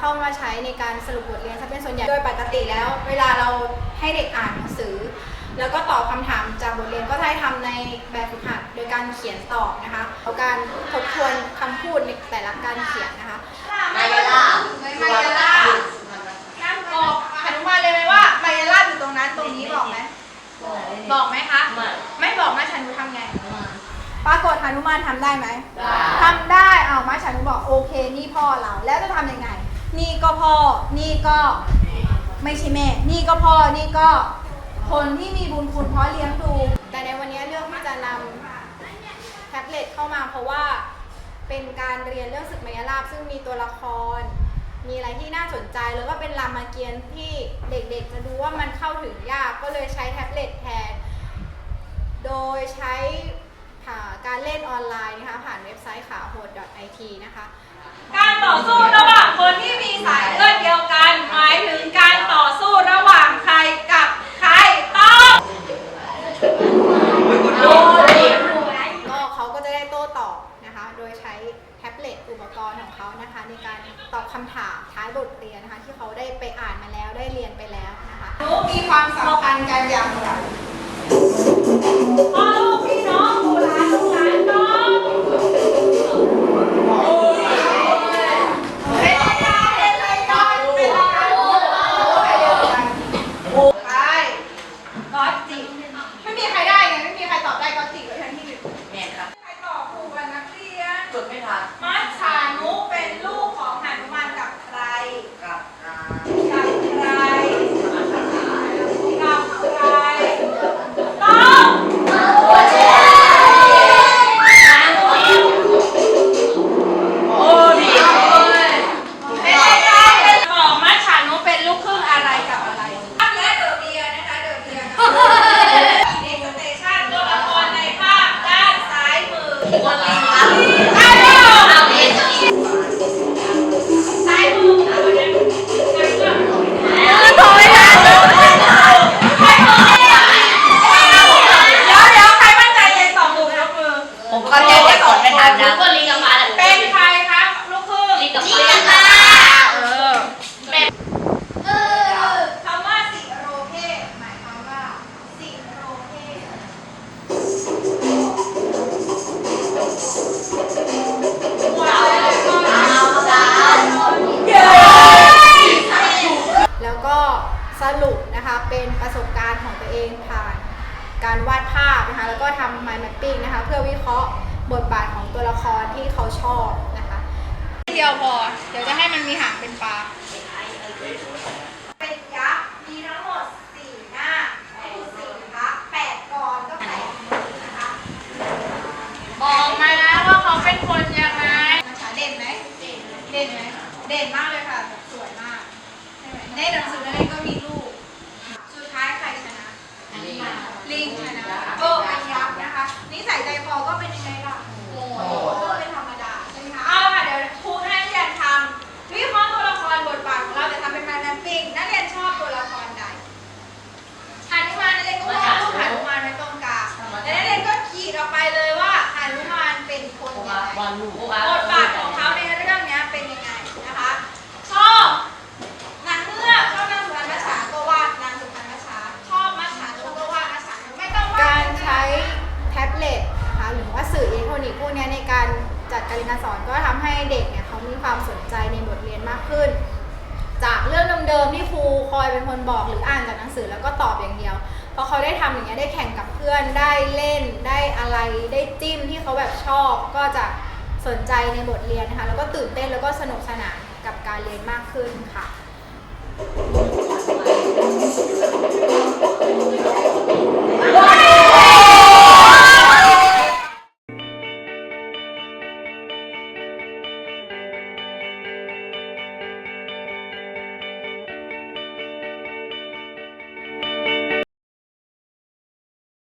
เข้ามาใช้ในการสรุปบทเรียนซะเป็นส่วนใหญ่โดยปกติแล้ว เวลาเราให้เด็กอ่านหนังสือ แล้วก็ตอบคำถามจากบทเรียนก็จะให้ทำในแบบฝึกหัดโดยการเขียนตอบนะคะแล้วการทบทวนคำพูดในแต่ละการเขียนนะคะ มายาลาไมายาลานั่งบอกหันมาเลยไหมว่ามายาลาอยู่ตรงนั้นตรงนี้บอกไหมบอกไหมคะ ไม่บอกมาฉันรู้ทำไง ปรากฏหานุมานทำได้ไหมทำได้เอามาฉันบอกโอเค นี่พ่อเรา แล้วจะทำยังไง นี่ก็พ่อ นี่ก็ไม่ใช่แม่ นี่ก็พ่อ นี่ก็คนที่มีบุญคุณเพราะเลี้ยงดู แต่ในวันนี้เลือกที่จะนำแท็บเล็ตเข้ามาเพราะว่าเป็นการเรียนเรื่องศึกมายาลาบซึ่งมีตัวละคร มีอะไรที่น่าสนใจแล้วก็เป็นรามเกียรติ์ที่เด็กๆ จะดูว่ามันเข้าถึงยากก็เลยใช้แท็บเล็ตแทน โดยใช้ค่ะ การเล่นออนไลน์นะคะผ่านเว็บไซต์ขาโหด .it นะคะ การต่อสู้ระหว่างคนที่มีสายเลือดเดียวกัน หมายถึงการต่อสู้ระหว่างใครกับใครต้องก็เขาก็จะได้โต้ตอบนะคะ โดยใช้แท็บเล็ตอุปกรณ์ของเขานะคะ ในการตอบคำถามท้ายบทเรียนนะคะ ที่เขาได้ไปอ่านมาแล้วได้เรียนไปแล้วนะคะมีความสำคัญกันอย่าง จดไม่ทันมัจฉานุเป็นลูก สรุปนะคะเป็นประสบการณ์ของตัวเองผ่านการวาดภาพนะคะแล้วก็ทำ mind mapping นะคะเพื่อวิเคราะห์บทบาทของตัวละครที่เขาชอบนะคะเดียวพอเดี๋ยวจะให้มันมีหางเป็นปลาเป็นยักษ์มีทั้งหมด4หน้าคือสี่พักแปดกรก็แปดมือนะคะบอกมานะว่าเขาเป็นคนยังไงนะคะเด่นไหมเด่นไหมเด่นมากเลยค่ะแบบสวยมาก ใช่ไหมในหนังสือนั่นเองก็มีรูปสุดท้ายใครชนะ ลิงชนะโอ้เป็นยักษ์นะคะนิสัยใจคอก็เป็นยังไงล่ะ จัดการเรียนการสอนก็ทำให้เด็กเนี่ยเขามีความสนใจในบทเรียนมากขึ้น จากเรื่องเดิมๆที่ครูคอยเป็นคนบอกหรืออ่านจากหนังสือแล้วก็ตอบอย่างเดียวพอเขาได้ทำอย่างเงี้ยได้แข่งกับเพื่อนได้เล่นได้อะไรได้จิ้มที่เขาแบบชอบก็จะสนใจในบทเรียนนะคะแล้วก็ตื่นเต้นแล้วก็สนุกสนานกับการเรียนมากขึ้นค่ะ